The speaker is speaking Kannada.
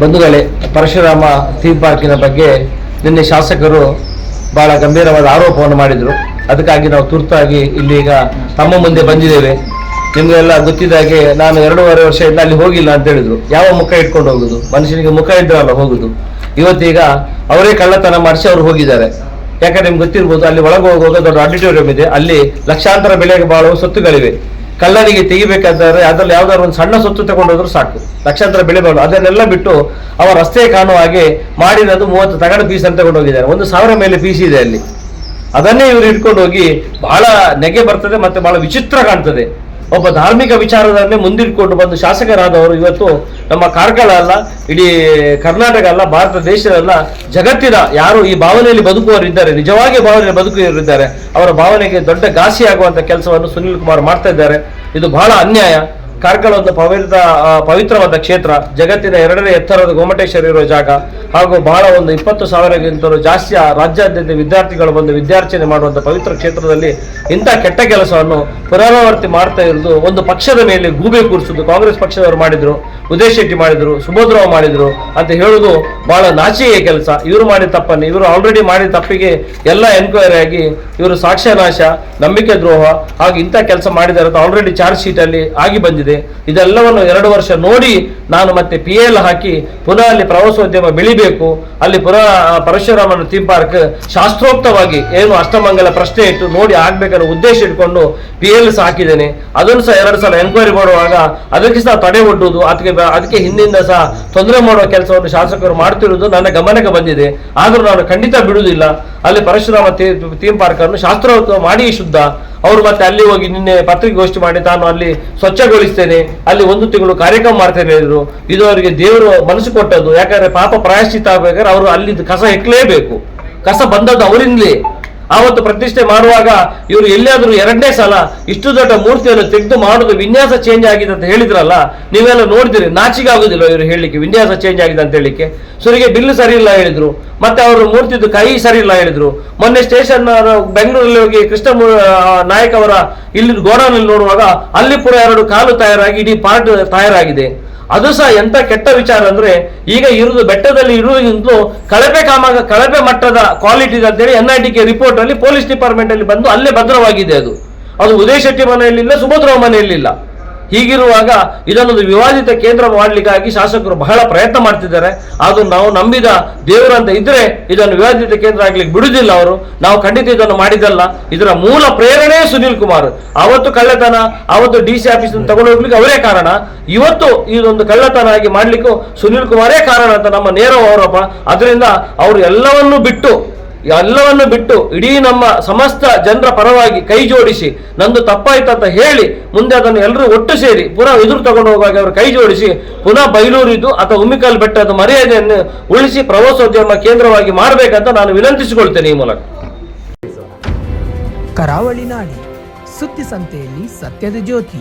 ಬಂಧುಗಳೇ, ಪರಶುರಾಮ ಥೀಮ್ ಪಾರ್ಕಿನ ಬಗ್ಗೆ ನಿನ್ನೆ ಶಾಸಕರು ಬಹಳ ಗಂಭೀರವಾದ ಆರೋಪವನ್ನು ಮಾಡಿದರು. ಅದಕ್ಕಾಗಿ ನಾವು ತುರ್ತಾಗಿ ಇಲ್ಲಿಗ ತಮ್ಮ ಮುಂದೆ ಬಂದಿದ್ದೇವೆ. ನಿಮಗೆಲ್ಲ ಗೊತ್ತಿದ್ದಾಗೆ ನಾನು ಎರಡೂವರೆ ವರ್ಷದಿಂದ ಅಲ್ಲಿ ಹೋಗಿಲ್ಲ ಅಂತ ಹೇಳಿದ್ರು. ಯಾವ ಮುಖ ಇಟ್ಕೊಂಡು ಹೋಗುದು? ಮನುಷ್ಯನಿಗೆ ಮುಖ ಇದ್ರಲ್ಲ ಹೋಗುದು. ಇವತ್ತೀಗ ಅವರೇ ಕಳ್ಳತನ ಮಾಡಿಸಿ ಅವರು ಹೋಗಿದ್ದಾರೆ. ಯಾಕಂದ್ರೆ ನಿಮ್ಗೆ ಗೊತ್ತಿರ್ಬೋದು, ಅಲ್ಲಿ ಒಳಗೆ ಹೋಗುವಾಗ ದೊಡ್ಡ ಆಡಿಟೋರಿಯಂ ಇದೆ. ಅಲ್ಲಿ ಲಕ್ಷಾಂತರ ಬೆಲೆಗೆ ಬಾಳುವ ಸೊತ್ತುಗಳಿವೆ. ಕಳ್ಳನಿಗೆ ತೆಗಿಬೇಕಾದ್ರೆ ಅದ್ರಲ್ಲಿ ಯಾವ್ದಾದ್ರು ಒಂದು ಸಣ್ಣ ಸೊತ್ತು ತಗೊಂಡೋದ್ರು ಸಾಕು. ಲಕ್ಷಾಂತರ ಬೆಳೆ ಬಾಳು ಅದನ್ನೆಲ್ಲ ಬಿಟ್ಟು ಅವ ರಸ್ತೆ ಕಾಣುವ ಹಾಗೆ ಮಾಡಿರೋದು ಮೂವತ್ತು ತಗಡ ಪೀಸ್ ಅಂತ ತಗೊಂಡು ಹೋಗಿದ್ದಾರೆ ಒಂದು ಸಾವಿರ ಮೇಲೆ ಪೀಸ್ ಇದೆ ಅಲ್ಲಿ. ಅದನ್ನೇ ಇವರು ಇಟ್ಕೊಂಡು ಹೋಗಿ ಬಹಳ ನೆಗೆ ಬರ್ತದೆ ಮತ್ತೆ ಬಹಳ ವಿಚಿತ್ರ ಕಾಣ್ತದೆ. ಒಬ್ಬ ಧಾರ್ಮಿಕ ವಿಚಾರದನ್ನೇ ಮುಂದಿಟ್ಕೊಂಡು ಬಂದು ಶಾಸಕರಾದವರು ಇವತ್ತು ನಮ್ಮ ಕಾರ್ಕಳ ಅಲ್ಲ, ಇಡೀ ಕರ್ನಾಟಕ ಅಲ್ಲ, ಭಾರತ ದೇಶದಲ್ಲ ಜಗತ್ತಿನ ಯಾರು ಈ ಭಾವನೆಯಲ್ಲಿ ಬದುಕುವರಿದ್ದಾರೆ ನಿಜವಾಗಿ ಭಾವನೆಯಲ್ಲಿ ಬದುಕುವವರಿದ್ದಾರೆ, ಅವರ ಭಾವನೆಗೆ ದೊಡ್ಡ ಘಾಸಿಯಾಗುವಂಥ ಕೆಲಸವನ್ನು ಸುನಿಲ್ ಕುಮಾರ್ ಮಾಡ್ತಾ ಇದ್ದಾರೆ. ಇದು ಬಹಳ ಅನ್ಯಾಯ. ಕಾರ್ಕಳ ಒಂದು ಪವಿತ್ರ ಪವಿತ್ರವಾದ ಕ್ಷೇತ್ರ. ಜಗತ್ತಿನ ಎರಡನೇ ಎತ್ತರದ ಗೋಮಟೇಶ್ವರ ಇರುವ ಜಾಗ. ಹಾಗೂ ಬಹಳ ಒಂದು ಇಪ್ಪತ್ತು ಸಾವಿರಕ್ಕಿಂತಲೂ ಜಾಸ್ತಿ ರಾಜ್ಯಾದ್ಯಂತ ವಿದ್ಯಾರ್ಥಿಗಳು ಬಂದು ವಿದ್ಯಾರ್ಚನೆ ಮಾಡುವಂಥ ಪವಿತ್ರ ಕ್ಷೇತ್ರದಲ್ಲಿ ಇಂಥ ಕೆಟ್ಟ ಕೆಲಸವನ್ನು ಪುನರಾವರ್ತಿ ಮಾಡ್ತಾ ಇರೋದು ಒಂದು ಪಕ್ಷದ ಮೇಲೆ ಗೂಬೆ ಕೂರಿಸುದು ಕಾಂಗ್ರೆಸ್ ಪಕ್ಷದವರು ಮಾಡಿದ್ರು ಉದಯ್ ಶೆಟ್ಟಿ ಮಾಡಿದ್ರು ಸುಭದ್ರವ ಮಾಡಿದ್ರು ಅಂತ ಹೇಳುದು ಬಹಳ ನಾಚಿಕೆಯ ಕೆಲಸ. ಇವರು ಮಾಡಿದ ತಪ್ಪನ್ನು, ಇವರು ಆಲ್ರೆಡಿ ಮಾಡಿದ ತಪ್ಪಿಗೆ ಎಲ್ಲ ಎನ್ಕ್ವೈರಿ ಆಗಿ ಇವರು ಸಾಕ್ಷ್ಯನಾಶ, ನಂಬಿಕೆ ದ್ರೋಹ ಹಾಗೂ ಇಂಥ ಕೆಲಸ ಮಾಡಿದ್ದಾರೆ ಅಂತ ಆಲ್ರೆಡಿ ಚಾರ್ಜ್ ಶೀಟ್ ಅಲ್ಲಿ ಆಗಿ ಬಂದಿದೆ. ಇದೆಲ್ಲವನ್ನು ಎರಡು ವರ್ಷ ನೋಡಿ ನಾನು ಮತ್ತೆ ಪಿ ಎಲ್ ಹಾಕಿ ಪುನಃ ಅಲ್ಲಿ ಪ್ರವಾಸೋದ್ಯಮ ಬೆಳಿಬೇಕು. ಅಲ್ಲಿ ಪುನಃ ಪರಶುರಾಮನ ಥೀಮ್ ಪಾರ್ಕ್ ಶಾಸ್ತ್ರೋಕ್ತವಾಗಿ ಏನು ಅಷ್ಟಮಂಗಲ ಪ್ರಶ್ನೆ ಇಟ್ಟು ನೋಡಿ ಆಗ್ಬೇಕನ್ನೋ ಉದ್ದೇಶ ಇಟ್ಕೊಂಡು ಪಿ ಎಲ್ ಹಾಕಿದ್ದೇನೆ. ಅದನ್ನು ಸಹ ಎರಡು ಸಲ ಎನ್ಕ್ವೈರಿ ಮಾಡುವಾಗ ಅದಕ್ಕೆ ಸಹ ತಡೆ ಒಡ್ಡುವುದು, ಅದಕ್ಕೆ ಅದಕ್ಕೆ ಹಿಂದಿಂದ ಸಹ ತೊಂದರೆ ಮಾಡುವ ಕೆಲಸವನ್ನು ಶಾಸಕರು ಮಾಡ್ತಿರುವುದು ನನ್ನ ಗಮನಕ್ಕೆ ಬಂದಿದೆ. ಆದರೂ ನಾನು ಖಂಡಿತ ಬಿಡುವುದಿಲ್ಲ. ಅಲ್ಲಿ ಪರಶುರಾಮ ಥೀಮ್ ಪಾರ್ಕ್ ಅನ್ನು ಶಾಸ್ತ್ರೋಕ್ತ ಮಾಡಿ ಶುದ್ಧ. ಅವರು ಮತ್ತೆ ಅಲ್ಲಿ ಹೋಗಿ ನಿನ್ನೆ ಪತ್ರಿಕೆಗೋಷ್ಠಿ ಮಾಡಿ ತಾನು ಅಲ್ಲಿ ಸ್ವಚ್ಛಗೊಳಿಸ್ತೇನೆ, ಅಲ್ಲಿ ಒಂದು ತಿಂಗಳು ಕಾರ್ಯಕ್ರಮ ಮಾಡ್ತೇನೆ ಹೇಳಿದ್ರು. ಇದು ಅವರಿಗೆ ದೇವರು ಮನಸ್ಸು ಕೊಟ್ಟದ್ದು. ಯಾಕಂದ್ರೆ ಪಾಪ ಪ್ರಾಯಶ್ಚಿತ್ತ ಆಗ್ಬೇಕಾದ್ರೆ ಅವರು ಅಲ್ಲಿ ಕಸ ಹೆಕ್ಲೇಬೇಕು ಕಸ ಬಂದದ್ದು ಅವರಿಂದಲೇ. ಆವತ್ತು ಪ್ರತಿಷ್ಠೆ ಮಾಡುವಾಗ ಇವರು ಎಲ್ಲಿಯಾದ್ರೂ ಎರಡನೇ ಸಲ ಇಷ್ಟು ದೊಡ್ಡ ಮೂರ್ತಿಯನ್ನು ತೆಗೆದು ಮಾಡುದು ವಿನ್ಯಾಸ ಚೇಂಜ್ ಆಗಿದೆ ಅಂತ ಹೇಳಿದ್ರಲ್ಲ, ನೀವೆಲ್ಲ ನೋಡಿದಿರಿ ನಾಚಿಗೆ ಆಗುದಿಲ್ಲ ಇವರು ಹೇಳಲಿಕ್ಕೆ, ವಿನ್ಯಾಸ ಚೇಂಜ್ ಆಗಿದೆ ಅಂತ ಹೇಳಿಕ್ಕೆ ಸುರಿಗೆ ಬಿಲ್ ಸರಿ ಇಲ್ಲ ಹೇಳಿದ್ರು, ಮತ್ತೆ ಅವರು ಮೂರ್ತಿದ್ದು ಕೈ ಸರಿ ಇಲ್ಲ ಹೇಳಿದ್ರು. ಮೊನ್ನೆ ಸ್ಟೇಷನ್ ಬೆಂಗಳೂರಲ್ಲಿ ಹೋಗಿ ಕೃಷ್ಣ ನಾಯಕ್ ಅವರ ಇಲ್ಲಿ ಗೋಡಾನಲ್ಲಿ ನೋಡುವಾಗ ಅಲ್ಲಿ ಪುರ ಎರಡು ಕಾಲು ತಯಾರಾಗಿ ಇಡೀ ಪಾರ್ಟ್ ತಯಾರಾಗಿದೆ ಅದು ಸಹ ಎಂತ ಕೆಟ್ಟ ವಿಚಾರ ಅಂದ್ರೆ, ಈಗ ಇರುವುದು ಬೆಟ್ಟದಲ್ಲಿ ಇರುವುದಿಂತಲೂ ಕಳಪೆ ಕಾಮ, ಕಳಪೆ ಮಟ್ಟದ ಕ್ವಾಲಿಟಿ ಇದೆ ಅಂತೇಳಿ N I T K report ಅಲ್ಲಿ ಪೊಲೀಸ್ ಡಿಪಾರ್ಟ್ಮೆಂಟ್ ಅಲ್ಲಿ ಬಂದು ಅಲ್ಲೇ ಭದ್ರವಾಗಿದೆ ಅದು. ಅದು ಉದಯ್ ಶೆಟ್ಟಿ ಮನೆಯಲ್ಲಿಲ್ಲ, ಸುಭದ್ರವ ಮನೆಯಲ್ಲಿಲ್ಲ. ಹೀಗಿರುವಾಗ ಇದನ್ನೊಂದು ವಿವಾದಿತ ಕೇಂದ್ರ ಮಾಡಲಿಕ್ಕಾಗಿ ಶಾಸಕರು ಬಹಳ ಪ್ರಯತ್ನ ಮಾಡ್ತಿದ್ದಾರೆ. ಅದು ನಾವು ನಂಬಿದ ದೇವರಂತ ಇದ್ರೆ ಇದನ್ನು ವಿವಾದಿತ ಕೇಂದ್ರ ಆಗ್ಲಿಕ್ಕೆ ಬಿಡುದಿಲ್ಲ ಅವರು. ನಾವು ಖಂಡಿತ ಇದನ್ನು ಮಾಡಿದಲ್ಲ ಇದರ ಮೂಲ ಪ್ರೇರಣೆ ಸುನೀಲ್ ಕುಮಾರ್. ಅವತ್ತು ಕಳ್ಳತನ, ಅವತ್ತು ಡಿ ಸಿ ಆಫೀಸ್ ತಗೊಂಡು ಹೋಗ್ಲಿಕ್ಕೆ ಅವರೇ ಕಾರಣ. ಇವತ್ತು ಇದೊಂದು ಕಳ್ಳತನ ಆಗಿ ಮಾಡ್ಲಿಕ್ಕೂ ಸುನೀಲ್ ಕುಮಾರೇ ಕಾರಣ ಅಂತ ನಮ್ಮ ನೇರ ಆರೋಪ. ಅದರಿಂದ ಅವರು ಎಲ್ಲವನ್ನೂ ಬಿಟ್ಟು ಎಲ್ಲವನ್ನು ಬಿಟ್ಟು ಇಡೀ ನಮ್ಮ ಸಮಸ್ತ ಜನರ ಪರವಾಗಿ ಕೈ ಜೋಡಿಸಿ, ನಂದು ತಪ್ಪಾಯ್ತಂತ ಹೇಳಿ ಮುಂದೆ ಅದನ್ನು ಎಲ್ಲರೂ ಒಟ್ಟು ಸೇರಿ ಪುನಃ ಎದುರು ತಗೊಂಡು ಹೋಗುವಾಗ ಅವರು ಕೈ ಜೋಡಿಸಿ, ಪುನಃ ಬೈಲೂರಿದ್ದು ಅಥವಾ ಉಮ್ಮಿಕಲ್ ಬೆಟ್ಟದ ಮರ್ಯಾದೆಯನ್ನು ಉಳಿಸಿ ಪ್ರವಾಸೋದ್ಯಮ ಕೇಂದ್ರವಾಗಿ ಮಾಡಬೇಕಂತ ನಾನು ವಿನಂತಿಸಿಕೊಳ್ತೇನೆ ಈ ಮೂಲಕ. ಕರಾವಳಿ ನಾಡಿ ಸುದ್ದಿ ಸಂತೆಯಲ್ಲಿ ಸತ್ಯದ ಜ್ಯೋತಿ.